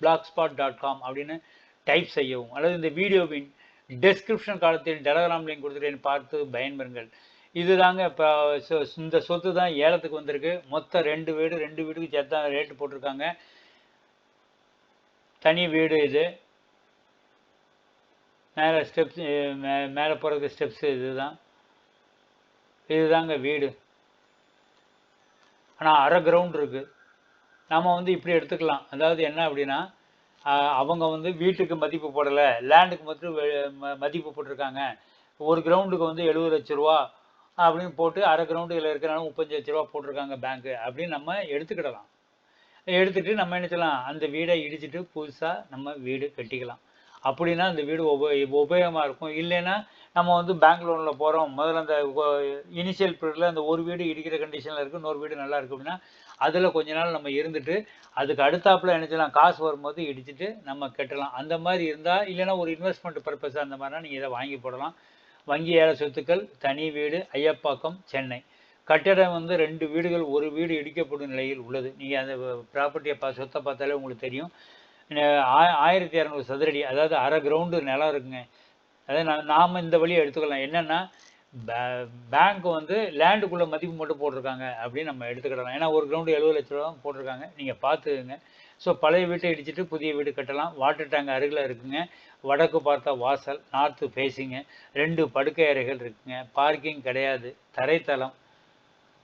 Black spot dot com அப்படின்னு type செய்யவும். அல்லது இந்த வீடியோவின் டெஸ்கிரிப்ஷன் காலத்தில் டெலகிராம் லிங்க் கொடுத்துட்டேன். பார்த்து பயன்பெறுங்கள். இதுதாங்க இப்போ இந்த சொத்து தான் ஏலத்துக்கு வந்திருக்கு. மொத்தம் ரெண்டு வீடு ரெண்டு வீடுக்கு சேர்த்தா ரேட்டு போட்டிருக்காங்க. தனி வீடு இது. மேலே ஸ்டெப்ஸ் மேலே போகிறதுக்கு ஸ்டெப்ஸ் இதுதான். இதுதாங்க வீடு. ஆனால் அரை கிரவுண்ட் இருக்குது நாம் வந்து இப்படி எடுத்துக்கலாம். அதாவது என்ன அப்படின்னா அவங்க வந்து வீட்டுக்கு மதிப்பு போடலை லேண்டுக்கு மட்டும் மதிப்பு போட்டிருக்காங்க. ஒரு கிரவுண்டுக்கு வந்து எழுபது லட்ச ரூபா அப்படின்னு போட்டு அரை கிரவுண்டு இதில் இருக்கிறனால முப்பத்தஞ்சு லட்ச ரூபா போட்டிருக்காங்க பேங்க்கு அப்படின்னு நம்ம எடுத்துக்கிடலாம். எடுத்துகிட்டு நம்ம என்ன செய்யலாம்? அந்த வீடை இடிச்சிட்டு புதுசாக நம்ம வீடு கட்டிக்கலாம். அப்படின்னா அந்த வீடு உப உபயோகமாக இருக்கும். இல்லைன்னா நம்ம வந்து பேங்க் லோனில் போகிறோம் முதல்ல அந்த இனிஷியல் பீரியடில் அந்த ஒரு வீடு இடிக்கிற கண்டிஷனில் இருக்குது இன்னொரு வீடு நல்லா இருக்குது அப்படின்னா அதில் கொஞ்ச நாள் நம்ம இருந்துட்டு அதுக்கு அடுத்தாப்பில் நினச்சலாம் காசு வரும்போது இடிச்சுட்டு நம்ம கட்டலாம். அந்த மாதிரி இருந்தால் இல்லைன்னா ஒரு இன்வெஸ்ட்மெண்ட் பர்பஸ் அந்த மாதிரினா நீங்கள் இதை வாங்கி போடலாம். வங்கி ஏழை சொத்துக்கள் தனி வீடு ஐயப்பாக்கம் சென்னை. கட்டிடம் வந்து ரெண்டு வீடுகள் ஒரு வீடு இடிக்கப்படும் நிலையில் உள்ளது. நீங்கள் அந்த ப்ராப்பர்ட்டியை பா சொத்தை பார்த்தாலே உங்களுக்கு தெரியும். ஆயிரத்தி இரநூறு சதுரடி அதாவது அரை கிரவுண்டு நிலம் இருக்குங்க. அதாவது நாம் இந்த வழியை எடுத்துக்கலாம். என்னென்னா பேங்க் வந்து லேண்டுக்குள்ளே மதிப்பு மட்டும் போட்டிருக்காங்க அப்படின்னு நம்ம எடுத்துக்கிடலாம். ஏன்னா ஒரு கிரவுண்டு எழுபது லட்ச ரூபா போட்டிருக்காங்க. நீங்கள் பார்த்துக்குங்க. ஸோ பழைய வீட்டை இடிச்சிட்டு புதிய வீடு கட்டலாம். வாட்டர் டேங்க் அருகில் இருக்குங்க. வடக்கு பார்த்தா வாசல் நார்த்து ஃபேஸிங்கு ரெண்டு படுக்கை அறைகள் இருக்குங்க. பார்க்கிங் கிடையாது. தரைத்தளம்.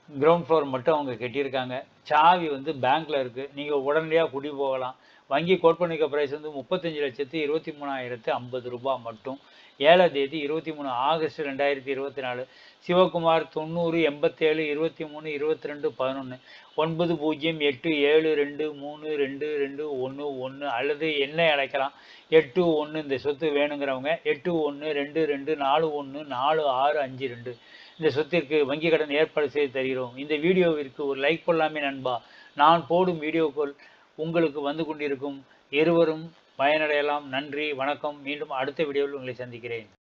கிரவுண்ட் ஃப்ளோர் மட்டும் அவங்க கட்டியிருக்காங்க. சாவி வந்து பேங்க்கில் இருக்குது நீங்கள் உடனடியாக குடி போகலாம். வங்கி கோட் பண்ணிக்க ப்ரைஸ் வந்து முப்பத்தஞ்சு லட்சத்து இருபத்தி மூணாயிரத்து ஐம்பது ரூபாய் மட்டும். ஏழாம் தேதி இருபத்தி மூணு ஆகஸ்ட் ரெண்டாயிரத்தி இருபத்தி நாலு. சிவகுமார் தொண்ணூறு எண்பத்தேழு இருபத்தி மூணு இருபத்தி ரெண்டு பதினொன்று ஒன்பது பூஜ்ஜியம் எட்டு ஏழு ரெண்டு மூணு ரெண்டு ரெண்டு ஒன்று ஒன்று அல்லது என்ன அழைக்கலாம். எட்டு ஒன்று இந்த சொத்து வேணுங்கிறவங்க எட்டு ஒன்று ரெண்டு ரெண்டு நாலு ஒன்று நாலு ஆறு அஞ்சு ரெண்டு. இந்த சொத்திற்கு வங்கி கடன் ஏற்பாடு செய்து தருகிறோம். இந்த வீடியோவிற்கு ஒரு லைக் பண்ணலாமே நண்பா. நான் போடும் வீடியோக்கள் உங்களுக்கு வந்து கொண்டிருக்கும் இருவரும் பயனடையலாம். நன்றி வணக்கம். மீண்டும் அடுத்த வீடியோவில் உங்களை சந்திக்கிறேன்.